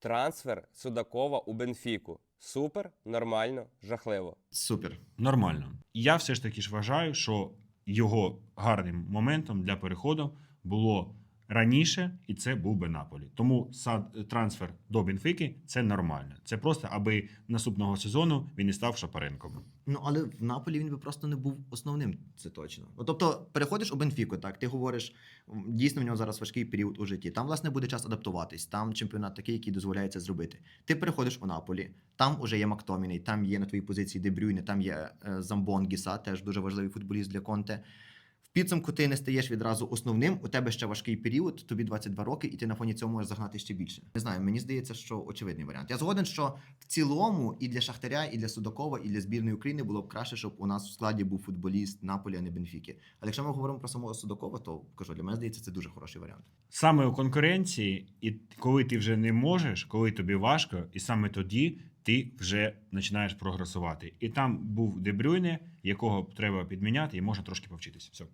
Трансфер Судакова у Бенфіку. Супер, нормально, жахливо. Супер. Нормально. Я все ж таки ж вважаю, що його гарним моментом для переходу було раніше, і це був би Наполі. Тому са- трансфер до Бенфіки це нормально. Це просто аби наступного сезону він не став Шапаренком. Ну але в Наполі він би просто не був основним, це точно. Ну тобто, переходиш у Бенфіку, так ти говориш, дійсно в нього зараз важкий період у житті. Там, власне, буде час адаптуватись. Там чемпіонат такий, який дозволяє це зробити. Ти переходиш у Наполі, там уже є Мактоміний, там є на твоїй позиції Дебрюйне, там є е, Замбон Гіса, теж дуже важливий футболіст для Конте. Підсумку ти не стаєш відразу основним, у тебе ще важкий період, тобі 22 роки, і ти на фоні цього можеш загнати ще більше. Не знаю, мені здається, що очевидний варіант. Я згоден, що в цілому і для Шахтаря, і для Судакова, і для збірної України було б краще, щоб у нас в складі був футболіст Наполі, а не Бенфіки. Але якщо ми говоримо про самого Судакова, то кажу, для мене здається, це дуже хороший варіант. Саме у конкуренції, і коли ти вже не можеш, коли тобі важко, і саме тоді ти вже починаєш прогресувати. І там був Дебрюйне, якого треба підміняти, і можна трошки повчитися. Все.